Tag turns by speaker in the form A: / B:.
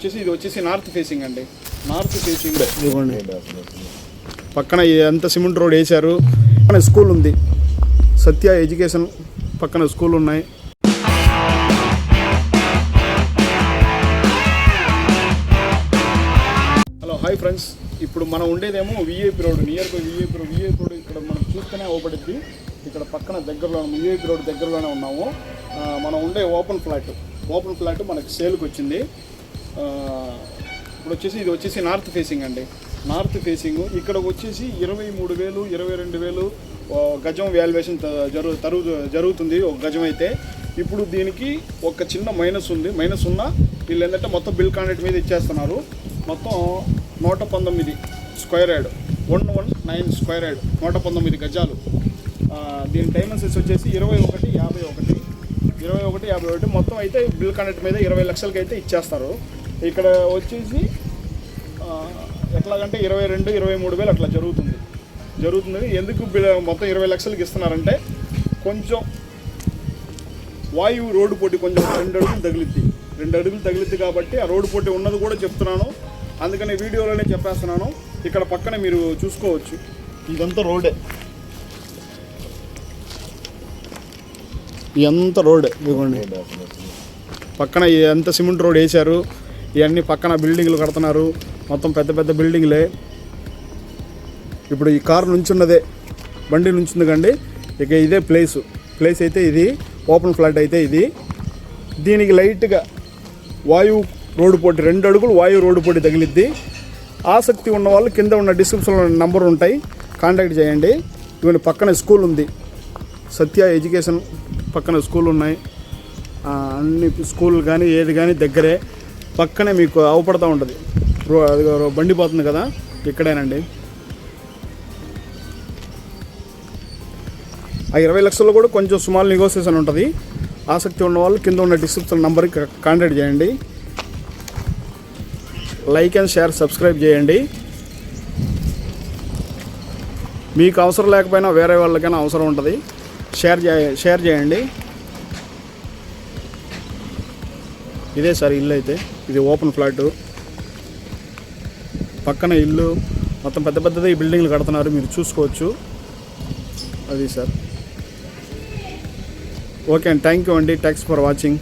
A: వచ్చేసి ఇది వచ్చేసి నార్త్ ఫేసింగ్ అండి. North facing. ఇదిగోండి. పక్కన ఎంత సిమెంట్ రోడ్ వేశారు. పక్కన స్కూల్ ఉంది. సత్య ఎడ్యుకేషన్ పక్కన స్కూల్ ఉన్నాయి. Hello hi friends. ఇప్పుడు మనం ఉండేదేమో VIP road nearby VIP road. VIP road ఇక్కడ మనం చూస్తేనే అవబడుద్ది ఇక్కడ పక్కన దగ్గరలో విఐపి రోడ్ దగ్గరలోనే ఉన్నాము. మనం ఉండే ఓపెన్ ఫ్లాట్ ఓపెన్ ఫ్లాట్ మనకి సేల్కి వచ్చింది. ఇప్పుడు వచ్చేసి ఇది వచ్చేసి నార్త్ ఫేసింగ్ అండి. నార్త్ ఫేసింగ్ ఇక్కడ వచ్చేసి ఇరవై మూడు వేలు ఇరవై రెండు వేలు గజం వాల్యుయేషన్ జరు తరుగు జరుగుతుంది ఒక గజం అయితే. ఇప్పుడు దీనికి ఒక చిన్న మైనస్ ఉంది. మైనస్ ఉన్న వీళ్ళు ఏంటంటే మొత్తం బిల్ కాంట్రాక్ట్ మీద ఇచ్చేస్తున్నారు. మొత్తం నూట పంతొమ్మిది square yard. One one nine square yard. నూట పంతొమ్మిది గజాలు. దీని డైమెన్షన్స్ వచ్చేసి ఇరవై ఒకటి యాభై ఒకటి ఇరవై ఒకటి యాభై ఒకటి మొత్తం అయితే బిల్ కనెక్ట్ మీద ఇరవై లక్షలకి అయితే ఇచ్చేస్తారు. ఇక్కడ వచ్చేసి ఎట్లాగంటే ఇరవై రెండు ఇరవై మూడు వేలు అట్లా జరుగుతుంది. జరుగుతుంది. ఎందుకు బిల్ మొత్తం ఇరవై లక్షలకి ఇస్తున్నారంటే కొంచెం వాయువు రోడ్డు పోటీ కొంచెం రెండు అడుగులు తగిలిద్ది. రెండు అడుగులు తగిలిద్ది కాబట్టి ఆ రోడ్డు పోటీ ఉన్నది కూడా చెప్తున్నాను. అందుకని వీడియోలోనే చెప్పేస్తున్నాను. ఇక్కడ పక్కన మీరు చూసుకోవచ్చు. ఇదంతా రోడ్డే. ఇదంతా రోడ్ ఇదిగోండి. పక్కన ఎంత సిమెంట్ రోడ్ వేశారు ఇవన్నీ పక్కన బిల్డింగ్లు కడుతున్నారు. మొత్తం పెద్ద పెద్ద బిల్డింగ్లే. ఇప్పుడు ఈ కారు నుంచున్నదే బండి నుంచింది కండి ఇక ఇదే ప్లేస్ ప్లేస్ అయితే ఇది ఓపెన్ ఫ్లాట్ అయితే ఇది. దీనికి లైట్గా వాయువు రోడ్డు పోటీ రెండు అడుగులు వాయువు రోడ్డు పోటీ తగిలిద్ది. ఆసక్తి ఉన్న వాళ్ళు కింద ఉన్న డిస్క్రిప్షన్లో నెంబర్ ఉంటాయి. కాంటాక్ట్ చేయండి. ఇవన్నీ పక్కన స్కూల్ ఉంది. సత్య ఎడ్యుకేషన్ పక్కన స్కూల్ ఉన్నాయి. అన్ని స్కూల్ కానీ ఏది కానీ దగ్గరే. పక్కనే మీకు అవపడతా ఉంటుంది. రో రో- బండి పోతుంది కదా? ఇక్కడేనండి. ఆ ఇరవై లక్షల్లో కూడా కొంచెం స్మాల్ నెగోసియేషన్ ఉంటుంది. ఆసక్తి ఉన్న వాళ్ళు కింద ఉన్న డిస్క్రిప్షన్ నెంబర్కి కాంటాక్ట్ చేయండి. లైక్ అండ్ షేర్ సబ్స్క్రైబ్ చేయండి. మీకు అవసరం లేకపోయినా వేరే వాళ్ళకైనా అవసరం ఉంటుంది. షేర్ చే షేర్ చేయండి. ఇదే సార్ ఇల్లు అయితే. ఇది ఓపెన్ ఫ్లాట్. పక్కన ఇల్లు. మొత్తం పెద్ద పెద్దది ఈ బిల్డింగ్లు కడుతున్నారు. మీరు చూసుకోవచ్చు. అది సార్. ఓకే అండి. థ్యాంక్ యూ అండి. Thanks for watching.